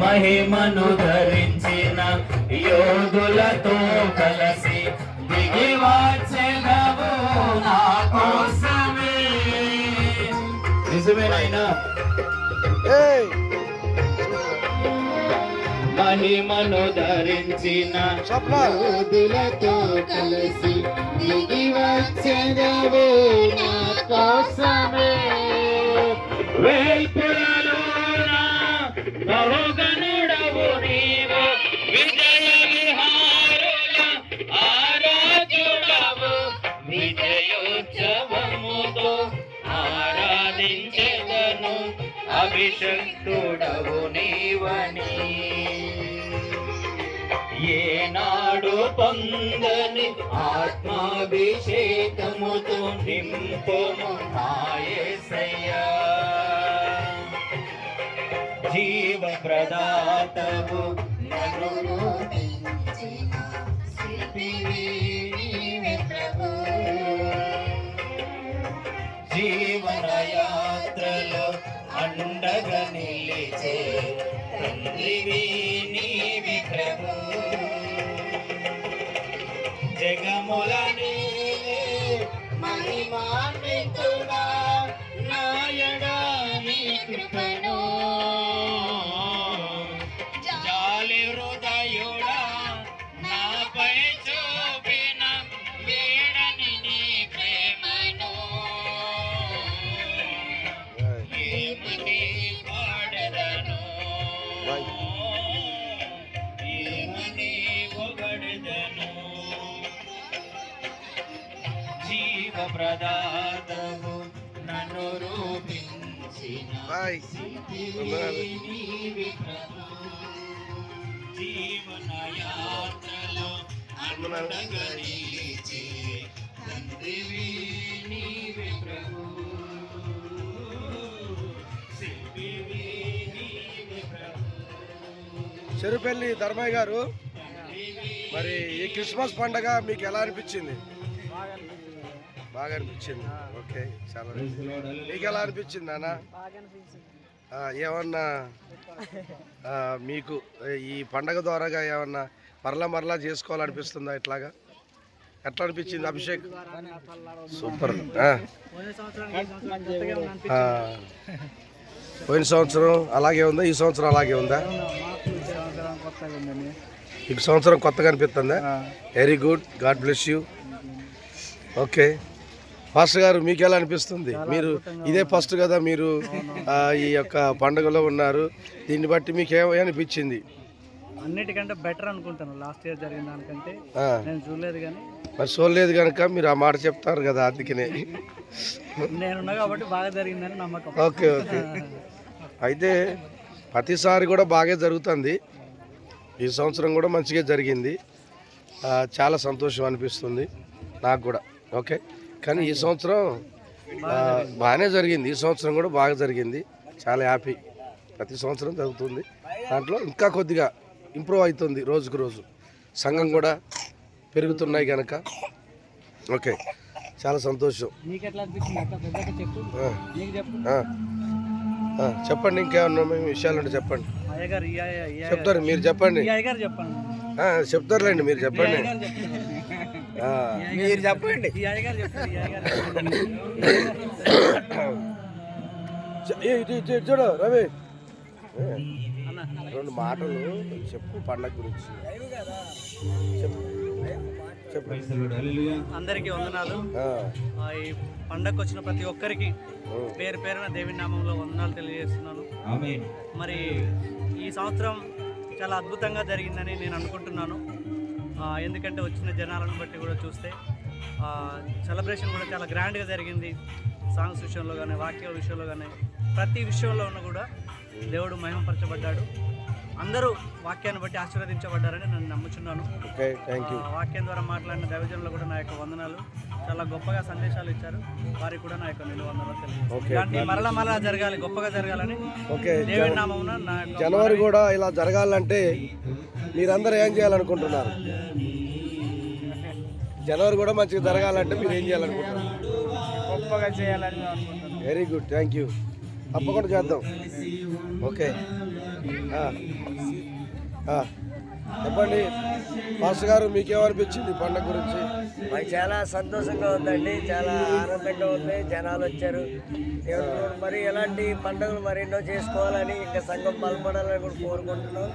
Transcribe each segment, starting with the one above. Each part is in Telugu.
మహిమను ధరించిన యోధులతో కలసి దిగి వచ్చేదవు నా కోసమే. నిజమేనాయనా? మహిమను ధరించిన యోధులతో కలిసి దిగి వచ్చెదవు నా కోసమే. వేల్పులలోన బహుగనుడవు నీవు విజయ విహారుల ఆరాధుడవు విజయోత్సవముతో ఆరాధించెదను అభిషక్తుడవు నీవని. ఏనాడు పొందని ఆత్మాభిషేకముతో నింపుము నాయసయ్యా. జీవ ప్రదాతవు నన్ను శిల్పివి అండగా నిలిచే తండ్రివి నీవి ప్రభు. జగముల నీవే నన్ను రూపించిన. జీవన యాత్రలో తండ్రివి నీవే ప్రభు. చెరుపల్లి ధర్మయ్య గారు మరి ఈ క్రిస్మస్ పండగ మీకు ఎలా అనిపించింది బాగా అనిపించింది. ఓకే చాలా మీకు ఎలా అనిపించింది అన్న ఆ, ఏమన్నా? ఆ, మీకు ఈ పండగ ద్వారాగా ఏమన్నా మరలా మరలా చేసుకోవాలనిపిస్తుందా ఇట్లాగా? ఎట్లా అనిపించింది అభిషేక్? సూపర్. ఆ. ఆ. పోయిన సంవత్సరం అలాగే ఉందా? ఈ సంవత్సరం అలాగే ఉందా? ఈ సంవత్సరం కొత్తగా అనిపిస్తుందా? Very good God bless you okay pastor గారు మీకు ఎలా అనిపిస్తుంది? మీరు ఇదే ఫస్ట్ కదా మీరు ఈ యొక్క పండుగలో ఉన్నారు. దీన్ని బట్టి మీకు ఏమని అనిపించింది? అన్నిటికంటే బెటర్ అనుకుంటాను. లాస్ట్ ఇయర్ జరిగిన దానికంటే నేను చూడలేదు కానీ. మరి చూడలేదు కనుక మీరు ఆ మాట చెప్తారు కదా అందుకనే. నేనున్నా కాబట్టి బాగా జరిగిందని నమ్మకం. Okay okay. అయితే ప్రతిసారి కూడా బాగా జరుగుతుంది. ఈ సంవత్సరం కూడా మంచిగా జరిగింది. చాలా సంతోషం అనిపిస్తుంది. నాకు కూడా. ఓకే? కానీ ఈ సంవత్సరం బాగానే జరిగింది. ఈ సంవత్సరం కూడా బాగా జరిగింది. చాలా హ్యాపీ. ప్రతి సంవత్సరం జరుగుతుంది. దాంట్లో ఇంకా కొద్దిగా ఇంప్రూవ్ అవుతుంది రోజుకు రోజు. సంఘం కూడా పెరుగుతున్నాయి కనుక ఓకే. చాలా సంతోషం. చెప్పండి ఇంకేమన్నా మీ విషయాలు ఉంటే చెప్పండి చెప్తారు మీరు చెప్పండి. చెప్తారులేండి మీరు చెప్పండి. మీరు చెప్పండి. చూడు రవి. రెండు మాటలు చెప్పు పండగ గురించి. చెప్పు. అందరికీ వందనాలు. ఈ పండగకు వచ్చిన ప్రతి ఒక్కరికి పేరు పేరున దేవి నామంలో వందనాలు తెలియజేస్తున్నాను. మరి ఈ సంవత్సరం చాలా అద్భుతంగా జరిగిందని నేను అనుకుంటున్నాను. ఎందుకంటే వచ్చిన జనాలను బట్టి కూడా చూస్తే సెలబ్రేషన్ కూడా చాలా గ్రాండ్గా జరిగింది. సాంగ్స్ విషయంలో కానీ వాక్యాల విషయంలో కానీ ప్రతి విషయంలోనూ కూడా దేవుడు మహిమపరచబడ్డాడు. అందరూ వాక్యాన్ని బట్టి ఆశీర్వదించబడ్డారని నేను నమ్ముచున్నాను. వాక్యం ద్వారా మాట్లాడిన దైవజనులు కూడా నా యొక్క వందనాలు. చాలా గొప్పగా సందేశాలు ఇచ్చారు. వారికి కూడా నా యొక్క నిలువ వందనాలు మరలా మరలా జరగాలి గొప్పగా జరగాలని జనవరి కూడా ఇలా జరగాలంటే మీరందరూ ఏం చేయాలనుకుంటున్నారు? జనవరి కూడా మంచిగా జరగాలంటే మీరు ఏం చేయాలనుకుంటున్నారు? గొప్పగా చేయాలని వెరీ గుడ్ థ్యాంక్ యూ తప్పకుండా చేద్దాం. ఓకే. చెప్పండి మాస్టర్ గారు మీకేమనిపించింది పండుగ గురించి? మాకు చాలా సంతోషంగా ఉందండి చాలా ఆనందంగా ఉంది జనాలు వచ్చారు. మరి ఎలాంటి పండుగలు మరెన్నో చేసుకోవాలని ఇంకా సంఘం బలపడాలని కూడా కోరుకుంటున్నాం.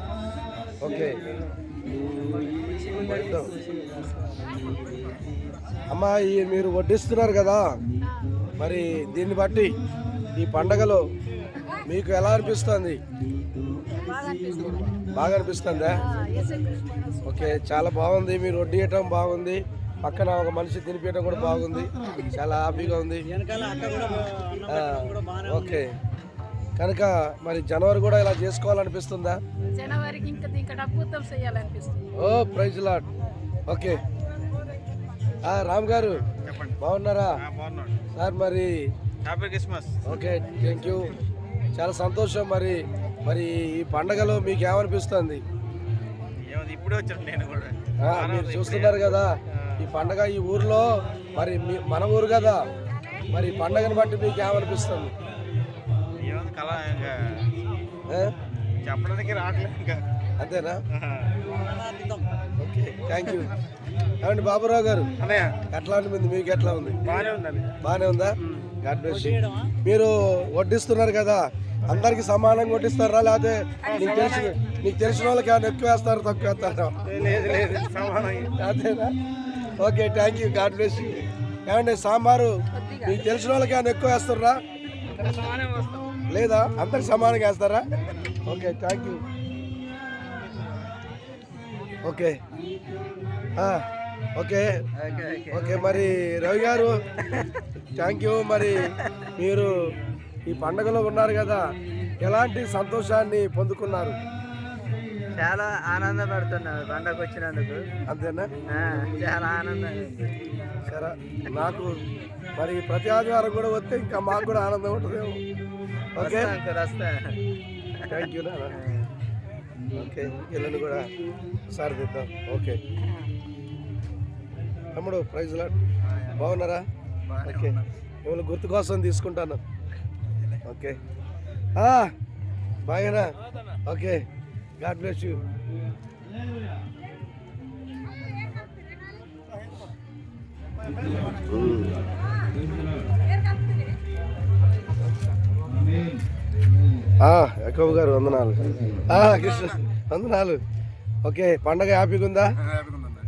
ఓకే. అమ్మా ఈ మీరు వడ్డిస్తున్నారు కదా? మరి దీన్ని బట్టి ఈ పండగలో మీకు ఎలా అనిపిస్తుంది? బాగా అనిపిస్తుందా? ఓకే చాలా బాగుంది. మీరు వడ్డీయటం బాగుంది. పక్కన ఒక మనిషి తినిపించడం కూడా బాగుంది. చాలా హ్యాపీగా ఉంది. ఓకే. కనుక మరి జనవరి కూడా ఇలా చేసుకోవాలనిపిస్తుందా? జనవరికి ఇంకా ఇంకా అద్భుతం చేయాలనిపిస్తుంది. Oh praise lord okay. ఆ, రామ్ గారు బాగున్నారా? సార్ మరి happy Christmas. Okay thank you. చాలా సంతోషం మరి. మరి ఈ పండగలో మీకు ఏమనిపిస్తుంది? ఇప్పుడే వచ్చాను నేను కూడా. ఆ, మీరు చూస్తున్నారు కదా ఈ పండగ ఈ ఊర్లో మరి మీ- మన ఊరు కదా. మరి ఈ పండగను బట్టి మీకు ఏమనిపిస్తుంది? కళ ఇంకా? చెప్పడానికి రావట్లేదు ఇంకా. అంతేనా? ఓకే థ్యాంక్ యూ ఏమండి బాబురావు గారు? అన్నయ్య. ఎట్లా ఉంది మీకు ఎట్లా ఉంది? బాగానే ఉందండి బాగానే ఉందా? God bless you. మీరు వడ్డిస్తున్నారు కదా అందరికి సమానంగా వడ్డిస్తారా? లేకపోతే నీకు తెలిసిన నీకు తెలిసిన వాళ్ళకి ఏమైనా ఎక్కువ వేస్తారు తక్కువ వేస్తారా? లేదు లేదు సమానం అంతేనా? Okay thank you God bless you ఏమండి సాంబారు? మీకు తెలిసిన వాళ్ళకి ఏమైనా ఎక్కువ వేస్తారా? లేదా అందరికి సమానంగా వేస్తారా? Okay thank you okay. Okay. Okay మరి రవి గారు థ్యాంక్ యూ మరి మీరు ఈ పండుగలో ఉన్నారు కదా ఎలాంటి సంతోషాన్ని పొందుకున్నారు? చాలా ఆనందపడుతున్నాను పండగ వచ్చినందుకు అంతేనా చాలా ఆనందంగా సరే నాకు మరి ప్రతి ఆదివారం కూడా వస్తే ఇంకా మాకు కూడా ఆనందం ఉంటుందేమో. ఓకే? వస్తా థ్యాంక్ యూ ఓకే వీళ్ళని కూడా ఒకసారి తెద్దాం. ఓకే. తమ్ముడు ప్రైజ్ లాట్ బాగున్నారా? ఓకే. మిమ్మల్ని గుర్తు కోసం తీసుకుంటాను. ఓకే. ఆ, బాగేనా ఓకే. గాడ్ బ్లెస్ యూ ఎక్కువ గారు వందనాలు. ఆ, కృష్ణ వందనాలు. ఓకే పండగ హ్యాపీగా ఉందా?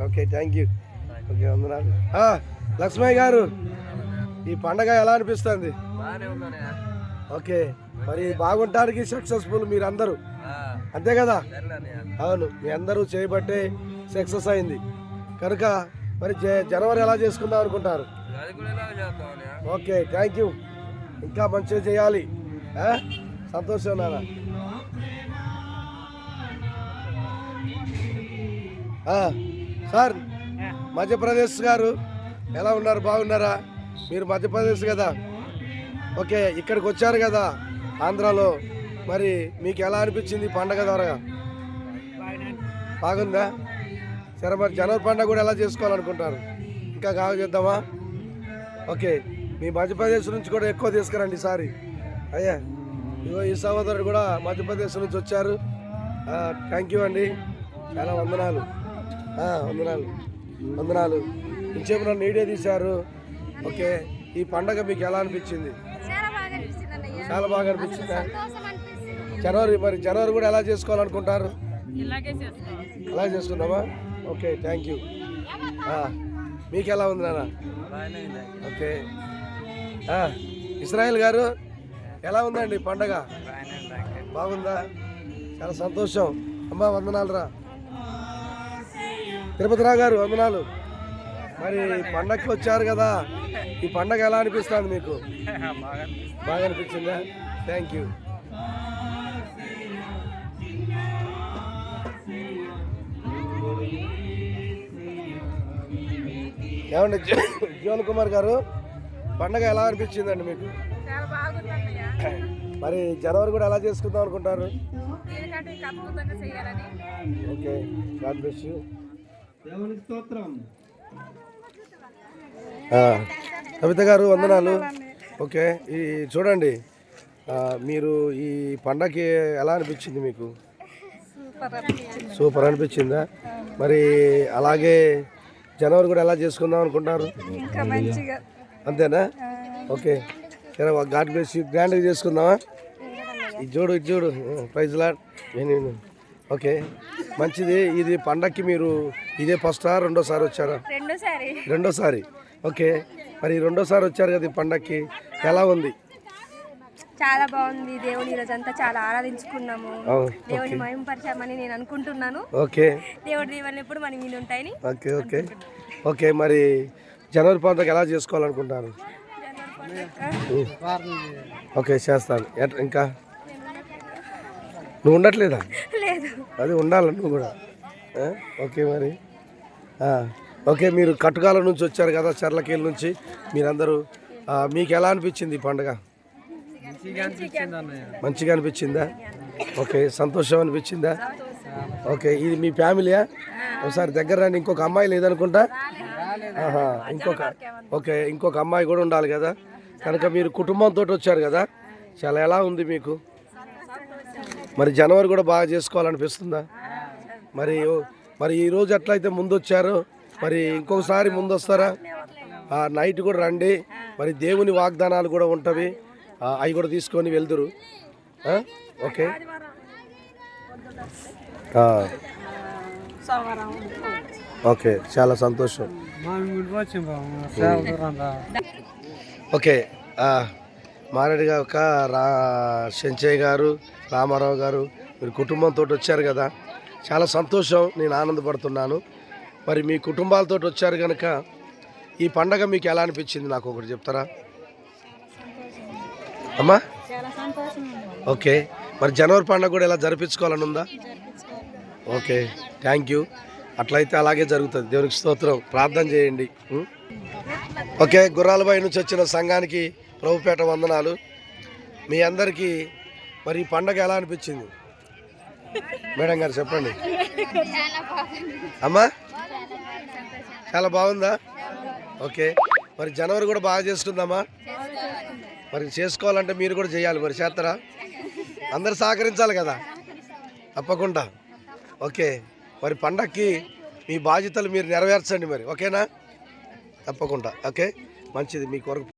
Okay thank you. ఓకే వందనాలు. ఆ, లక్ష్మయ్య గారు ఈ పండగ ఎలా అనిపిస్తుంది? ఓకే. మరి బాగుంటానికి సక్సెస్ఫుల్ మీరందరూ. అంతే కదా? అవును మీ అందరూ చేయబట్టే సక్సెస్ అయింది. కనుక మరి జ- జనవరి ఎలా చేసుకుందాం అనుకుంటారు? ఓకే థ్యాంక్ యూ ఇంకా మంచిగా చేయాలి? సంతోషం నాన్న. ఆ, సార్ మధ్యప్రదేశ్ గారు ఎలా ఉన్నారు? బాగున్నారా? మీరు మధ్యప్రదేశ్ కదా? ఓకే ఇక్కడికి వచ్చారు కదా? ఆంధ్రాలో మరి మీకు ఎలా అనిపించింది పండగ ద్వారా? బాగుందా? సరే మరి జనవరి పండగ కూడా ఎలా చేసుకోవాలనుకుంటారు? ఇంకా కావ చేద్దామా? ఓకే మీ మధ్యప్రదేశ్ నుంచి కూడా ఎక్కువ తీసుకురండి ఈసారి. అయ్యా ఇగో ఈ సహోదరుడు కూడా మధ్యప్రదేశ్ నుంచి వచ్చారు. థ్యాంక్ యూ అండి. చాలా వందనాలు. వందనాలు. వందనాలు. ఇంచేపు నన్ను వీడియో తీశారు. ఓకే ఈ పండగ మీకు ఎలా అనిపించింది? చాలా బాగా అనిపించిందా. జనవరి మరి జనవరి కూడా ఎలా చేసుకోవాలనుకుంటారు? ఎలా చేసుకుందామా ఓకే థ్యాంక్ యూ. మీకు ఎలా ఉంది నాన్న? ఓకే. ఇస్రాయల్ గారు ఎలా ఉందండి పండగ? బాగుందా? చాలా సంతోషం. అమ్మా వందనాలు రా. తిరుపతిరావు గారు వందనాలు. మరి పండగకి వచ్చారు కదా. ఈ పండగ ఎలా అనిపిస్తుంది మీకు? బాగా అనిపించిందా? థ్యాంక్ యూ ఏమండి జీ- జీవన్ కుమార్ గారు పండగ ఎలా అనిపించిందండి మీకు? మరి జనవరి కూడా ఎలా చేసుకుందాం అనుకుంటారు? Okay God bless you Kavitha garu వందనాలు. ఓకే ఈ చూడండి మీరు ఈ పండగకి ఎలా అనిపించింది మీకు? సూపర్ అనిపించిందా? మరి అలాగే జనవరి కూడా ఎలా చేసుకుందాం అనుకుంటున్నారు? అంతేనా? ఓకే సరే గాడ్ బ్లెస్ గ్రాండ్గా చేసుకుందామా? ఇది చూడు ఇది చూడు ప్రైజ్ లాడ్ ఓకే మంచిది. ఇది పండక్కి మీరు ఇదే ఫస్టా రెండోసారి వచ్చారా? రెండోసారి. రెండోసారి. ఓకే. మరి రెండోసారి వచ్చారు కదా ఈ పండక్కి. ఎలా ఉంది? చాలా బాగుంది. దేవుని ఈరోజు అంతా చాలా ఆరాధించుకున్నాము. దేవుని మహింపరచామని నేను అనుకుంటున్నాను. ఓకే. దేవుడి దీవెనలు ఎప్పుడు మన మీద ఉంటాయని ఓకే ఓకే. ఓకే మరి జనవరి పండుగ ఎలా చేసుకోవాలనుకుంటారు ఓకే చేస్తాను. ఇంకా? నువ్వు ఉండట్లేదా? లేదు. అది ఉండాలి నువ్వు కూడా. ఆ? ఓకే మరి. ఆ, ఓకే మీరు కట్టుకాల నుంచి వచ్చారు కదా చర్లకేళ్ళ నుంచి. మీరందరూ మీకు ఎలా అనిపించింది ఈ పండుగ? మంచిగా అనిపించిందా? ఓకే సంతోషం అనిపించిందా? ఓకే ఇది మీ ఫ్యామిలీయా? ఒకసారి దగ్గర రండి ఇంకొక అమ్మాయి లేదనుకుంటా? ఆహా, ఇంకొక ఓకే ఇంకొక అమ్మాయి కూడా ఉండాలి కదా. కనుక మీరు కుటుంబంతో వచ్చారు కదా చాలా ఎలా ఉంది మీకు? మరి జనవరి కూడా బాగా చేసుకోవాలనిపిస్తుందా? మరి మరి ఈ రోజు ఎట్లయితే ముందు వచ్చారో మరి ఇంకొకసారి ముందు వస్తారా ఆ నైట్ కూడా రండి. మరి దేవుని వాగ్దానాలు కూడా ఉంటవి. అవి కూడా తీసుకొని వెళ్దురు? ఓకే. ఓకే చాలా సంతోషం. ఓకే ఆ, మారేడు ఒక రా చెంచయ్య గారు రామారావు గారు మీరు కుటుంబంతో వచ్చారు కదా. చాలా సంతోషం నేను ఆనందపడుతున్నాను. మరి మీ కుటుంబాలతో వచ్చారు కనుక ఈ పండగ మీకు ఎలా అనిపించింది? నాకు ఒకటి చెప్తారా? అమ్మా? ఓకే. మరి జనవరి పండగ కూడా ఇలా జరిపించుకోవాలని ఉందా? ఓకే. Thank you. అట్లయితే అలాగే జరుగుతుంది. దేవునికి స్తోత్రం. ప్రార్థన చేయండి. ఓకే. గుర్రాలబాయి నుంచి వచ్చిన సంఘానికి ప్రభుపేట వందనాలు. మీ అందరికీ మరి ఈ పండగ ఎలా అనిపించింది? మేడం గారు చెప్పండి. అమ్మా? చాలా బాగుందా? ఓకే. మరి జనవరి కూడా బాగా చేస్తుందమ్మా మరి చేసుకోవాలంటే మీరు కూడా చేయాలి మరి చేస్తారా? అందరు సహకరించాలి కదా? తప్పకుండా. ఓకే. మరి పండక్కి మీ బాధ్యతలు మీరు నెరవేర్చండి మరి. ఓకేనా? తప్పకుండా. ఓకే? మంచిది. మీ కొరకు